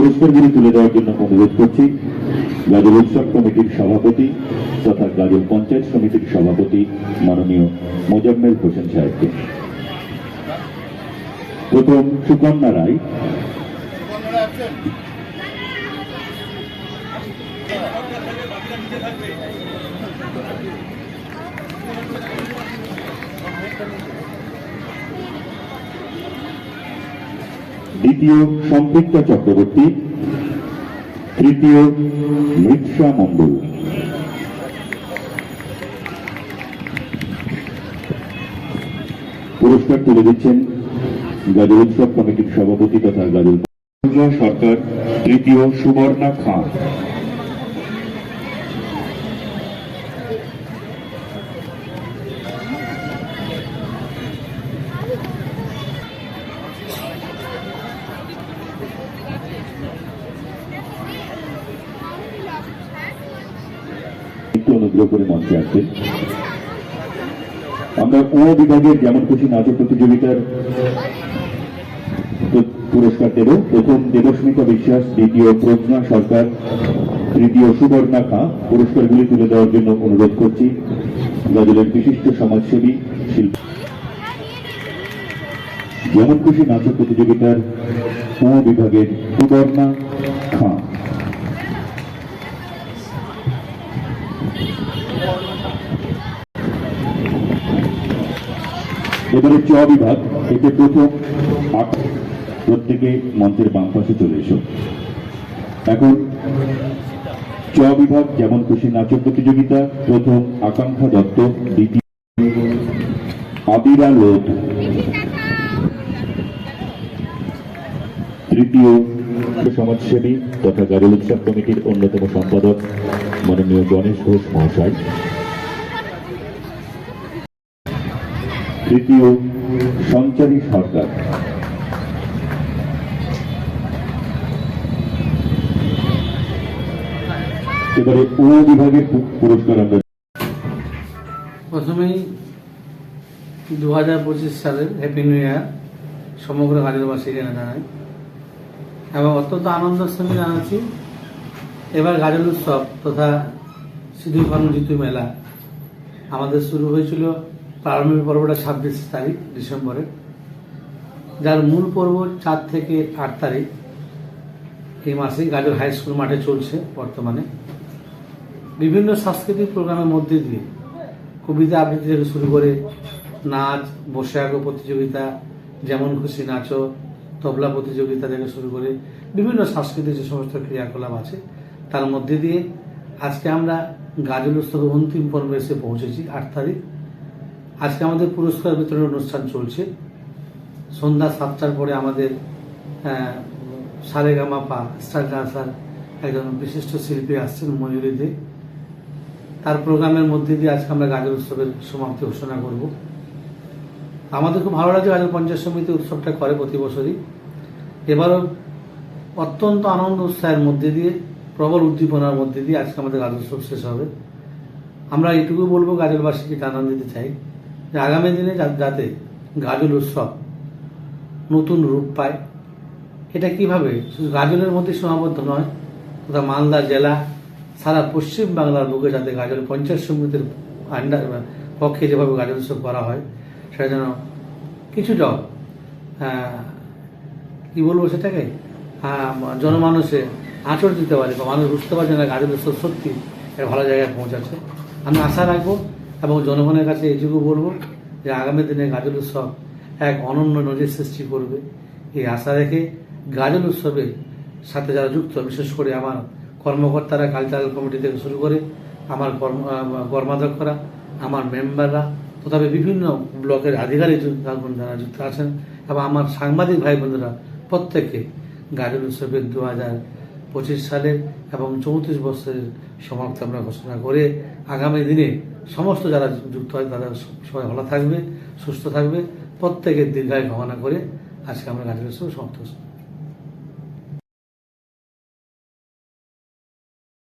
পুরস্কারগুলি তুলে দেওয়ার জন্য অনুরোধ করছি। গাজল উৎসব কমিটির সভাপতি তথা গাজল পঞ্চায়েত সমিতির সভাপতি মাননীয় মোজাম্মেল হোসেন সাহেবকে। প্রথম সুকন্যা রায়। দ্বিতীয় সম্পৃক্ত চক্রবর্তী, তৃতীয় মৃৎসা মণ্ডল। পুরস্কার তুলে দিচ্ছেন গাজল উৎসব কমিটির সভাপতি তথা গাজল সরকার তৃতীয় সুবর্ণা খাঁ। একটু অনুগ্রহ করে মঞ্চে আসবেন। আমরা বিভাগের যেমন খুশি নাচক প্রতিযোগিতার পুরস্কার দেব। প্রথম দেবস্মিতা বিশ্বাস, দ্বিতীয় প্রজ্ঞা সরকার, তৃতীয় সুবর্ণা পুরস্কারগুলি তুলে দেওয়ার জন্য অনুরোধ করছি। গাজলের বিশিষ্ট সমাজসেবী, শিল্পী। যেমন খুশি নাচক প্রতিযোগিতার বিভাগের সুবর্ণা খাঁ। এবারে চ বিভাগ এতে প্রথম আট প্রত্যেকে মঞ্চের বাম পাশে চলে এসো। এখন চ বিভাগ, যেমন খুশি নাচক প্রতিযোগিতা, প্রথম আকাঙ্ক্ষা দত্ত, দ্বিতীয় তৃতীয় সমাজসেবী তথা গাড়িল উৎসব কমিটির অন্যতম সম্পাদক মাননীয় গণেশ ঘোষ মহাশয়। তৃতীয় সঞ্চারী সরকার। এবারে ও বিভাগের পুরস্কার আমরা প্রথমেই দু হাজার পঁচিশ সালের হ্যাপি নিউ ইয়ার সমগ্র গাজলবাসীকে জানাই। এবং অত্যন্ত আনন্দের সঙ্গে জানাচ্ছি, এবার গাজল উৎসব তথা সিধু কর্মজিতু মেলা আমাদের শুরু হয়েছিল প্রারম্ভিক পর্বটা ছাব্বিশ তারিখ ডিসেম্বরে, যার মূল পর্ব চার থেকে আট তারিখ এই মাসে গাজল হাই স্কুল মাঠে চলছে বর্তমানে। বিভিন্ন সাংস্কৃতিক প্রোগ্রামের মধ্যে দিয়ে কবিতা আবৃত্তি থেকে শুরু করে নাচ বসে আঁকো প্রতিযোগিতা, যেমন খুশি নাচো, তবলা প্রতিযোগিতা থেকে শুরু করে বিভিন্ন সাংস্কৃতিক যে সমস্ত ক্রিয়াকলাপ আছে, তার মধ্যে দিয়ে আজকে আমরা গাজল উৎসবের অন্তিম পর্বে এসে পৌঁছেছি আট তারিখ। আজকে আমাদের পুরস্কার বিতরণ অনুষ্ঠান চলছে। সন্ধ্যা সাতটার পরে আমাদের সারেগামা পা স্টার ডান্সার একজন বিশিষ্ট শিল্পী আসছেন ময়ূরী দে। তার প্রোগ্রামের মধ্যে দিয়ে আজকে আমরা গাজর উৎসবের সমাপ্তি ঘোষণা করব। আমাদের খুব ভালো লাগছে গাজর পঞ্চায়েত সমিতি উৎসবটা করে প্রতি বছরই। এবারও অত্যন্ত আনন্দ উৎসাহের মধ্যে দিয়ে, প্রবল উদ্দীপনার মধ্যে দিয়ে আজকে আমাদের গাজর উৎসব শেষ হবে। আমরা এইটুকু বলব গাজলবাসীকে জানান দিতে চাই। যে আগামী দিনে যাতে গাজল উৎসব নতুন রূপ পায়, এটা কীভাবে? শুধু গাজলের মধ্যে সীমাবদ্ধ নয় তথা মালদা জেলা, সারা পশ্চিম বাংলার বুকে যাতে গাজল পঞ্চায়েত সমিতির আন্ডার পক্ষে যেভাবে গাজল উৎসব করা হয়, সেটা যেন কিছুটা কি বলব সেটাকে? জনমানুষে আঁচড় দিতে পারে বা মানুষ বুঝতে পারছে না গাজল উৎসব সত্যি ভালো জায়গায় পৌঁছাচ্ছে। আমি আশা রাখব এবং জনগণের কাছে এইটুকু বলব যে আগামী দিনে গাজল উৎসব এক অনন্য নজির সৃষ্টি করবে। এই আশা রেখে গাজল উৎসবের সাথে যারা যুক্ত, বিশেষ করে আমার কর্মকর্তারা কালচারাল কমিটি থেকে শুরু করে আমার কর্মাধ্যক্ষরা, আমার মেম্বাররা তথাপি বিভিন্ন ব্লকের আধিকারিক যারা যুক্ত আছেন, এবং আমার সাংবাদিক ভাই বোনেরা প্রত্যেককে গাজল উৎসবের দু হাজার পঁচিশ সালের এবং চৌত্রিশ বছরের সমাপ্তি আমরা ঘোষণা করে আগামী দিনে সমস্ত যারা যুক্ত হয় তারা সবাই ভালো থাকবে, সুস্থ থাকবে প্রত্যেকের দীর্ঘায় কামনা করে আজকে আমরা গাছের সমাপ্ত।